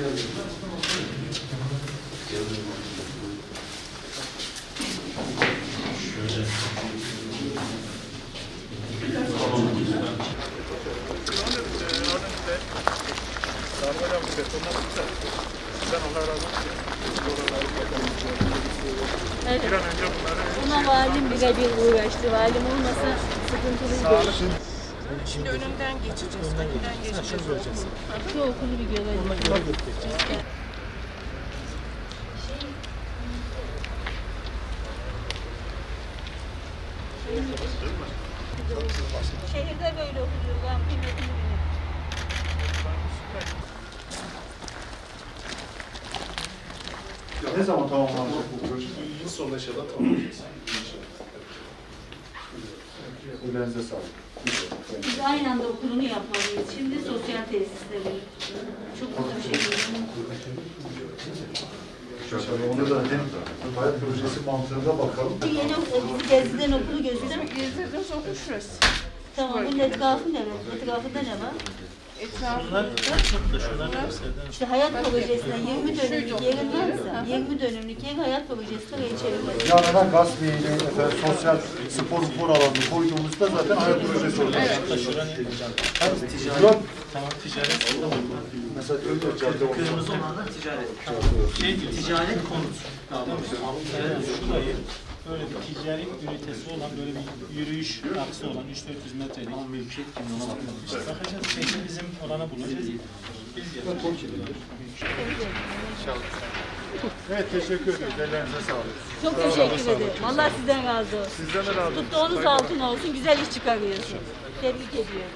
Evet. Valim birebir uğraştı. Valim olmasa sıkıntılı bir. Şimdi önünden geçeceğiz. Önünden geçeceğiz. Şu okulu bir görelim. Şehirde böyle okuyor. Ben kıymetini bilirim. Ne zaman tamamlanacak bu proje? Yıl sonu inşallah tamamlayacağız. Ellerinize sağlık. Aynı anda okulunu yapmalıyız. Şimdi sosyal tesisleri. Çok uzun şey. Tabii onu da hem hayat projesi mantığına bakalım. Bir yeni okul, bizi geziden okulu gösterin. Gezdirdiğimiz okul şurası. Tamam, bunun etrafı ne? Etrafında ne var? Etrafında İşte hayat projesine 20 dönümlük yerin varsa, 20 dönümlük yer hayat projesine oraya çevirmeli. Yanına Gasliye'yle efendim, sosyal spor spor alanı koyduğumuzda zaten hayat projesi. Şuran Tamam ticaret orada mı? mesela öyle cadde. Kırmızı olanlar ticaret. Şey diyor, ticaret konut. Evet, şurayı böyle bir ticari ünitesi olan böyle bir yürüyüş aksı olan 3-400 metrelik. Ama mülkiyet kimliği ona. İşte bakacağız. Oranı bulacağız. Evet teşekkür ederiz. Ellerinize sağlık. Çok teşekkür ederim. Allah sizden razı olsun. Sizden de razı olsun. Tuttuğunuz altın olsun, güzel iş çıkarıyorsun. Tebrik ediyorum.